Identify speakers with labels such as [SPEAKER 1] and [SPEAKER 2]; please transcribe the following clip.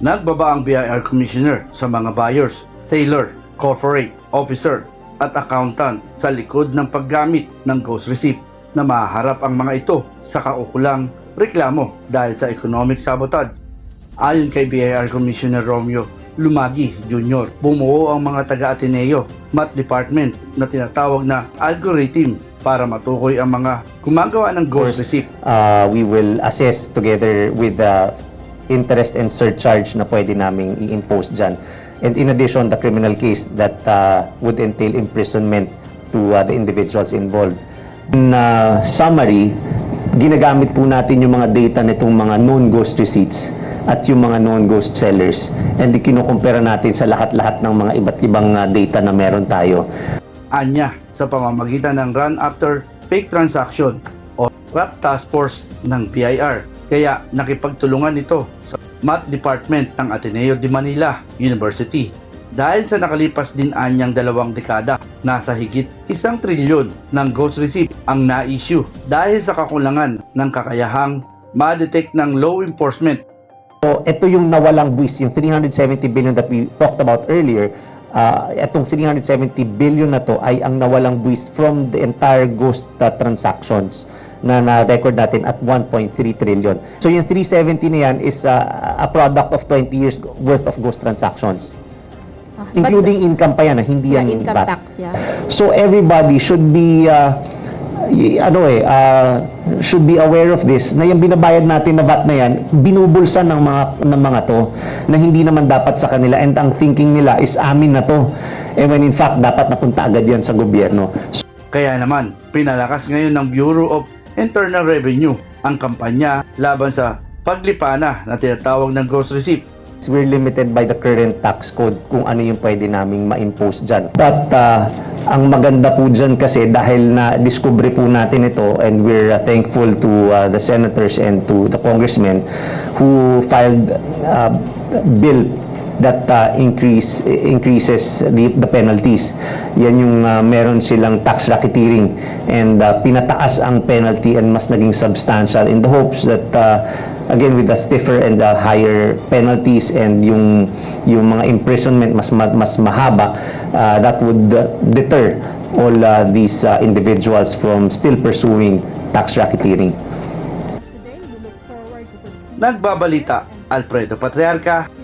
[SPEAKER 1] Nagbaba ang BIR Commissioner sa mga buyers, sailor, corporate, officer at accountant sa likod ng paggamit ng ghost receipt na maharap ang mga ito sa kaukulang reklamo dahil sa economic sabotage. Ayon kay BIR Commissioner Romeo Lumagi Jr., bumuo ang mga taga-Ateneo Math Department na tinatawag na algorithm para matukoy ang mga gumagawa ng ghost receipt.
[SPEAKER 2] uh, we will assess together with the interest and surcharge na pwede naming i-impose dyan. And in addition, the criminal case that uh, would entail imprisonment to uh, the individuals involved. In uh, summary, ginagamit po natin yung mga data nitong mga non-ghost receipts at yung mga non-ghost sellers and kinukumpara natin sa lahat-lahat ng mga iba't ibang uh, data na meron tayo.
[SPEAKER 1] Anya sa pamamagitan ng Run After Fake Transaction o RAP Task Force ng PIR. Kaya nakipagtulungan ito sa Math Department ng Ateneo de Manila University. Dahil sa nakalipas din anyang dalawang dekada, nasa higit isang trilyon ng ghost receipt ang na-issue dahil sa kakulangan ng kakayahang ma-detect ng law enforcement
[SPEAKER 2] So, ito yung nawalang buwis, yung 370 billion that we talked about earlier. Uh, itong 370 billion na to ay ang nawalang buwis from the entire ghost uh, transactions na na-record natin at 1.3 trillion. So, yung 370 na yan is uh, a product of 20 years worth of ghost transactions.
[SPEAKER 3] Ah, but-
[SPEAKER 2] Including income pa yan, ah, hindi
[SPEAKER 3] Yeah,
[SPEAKER 2] yan
[SPEAKER 3] income
[SPEAKER 2] VAT.
[SPEAKER 3] tax, yeah.
[SPEAKER 2] So everybody should be uh, ano eh uh, should be aware of this na yung binabayad natin na VAT na yan binubulsan ng mga ng mga to na hindi naman dapat sa kanila and ang thinking nila is amin na to eh when in fact dapat napunta agad yan sa gobyerno
[SPEAKER 1] Kaya naman, pinalakas ngayon ng Bureau of Internal Revenue ang kampanya laban sa paglipana na tinatawag ng ghost receipt
[SPEAKER 2] we're limited by the current tax code kung ano yung pwede naming ma-impose dyan. But uh, ang maganda po dyan kasi dahil na discovery po natin ito and we're uh, thankful to uh, the senators and to the congressmen who filed uh, bill that uh, increase increases the, the penalties. Yan yung uh, meron silang tax racketeering and uh, pinataas ang penalty and mas naging substantial in the hopes that uh, again with the stiffer and the higher penalties and yung yung mga imprisonment mas ma- mas mahaba uh, that would uh, deter all uh, these uh, individuals from still pursuing tax racketeering.
[SPEAKER 1] Nagbabalita Alfredo Patriarca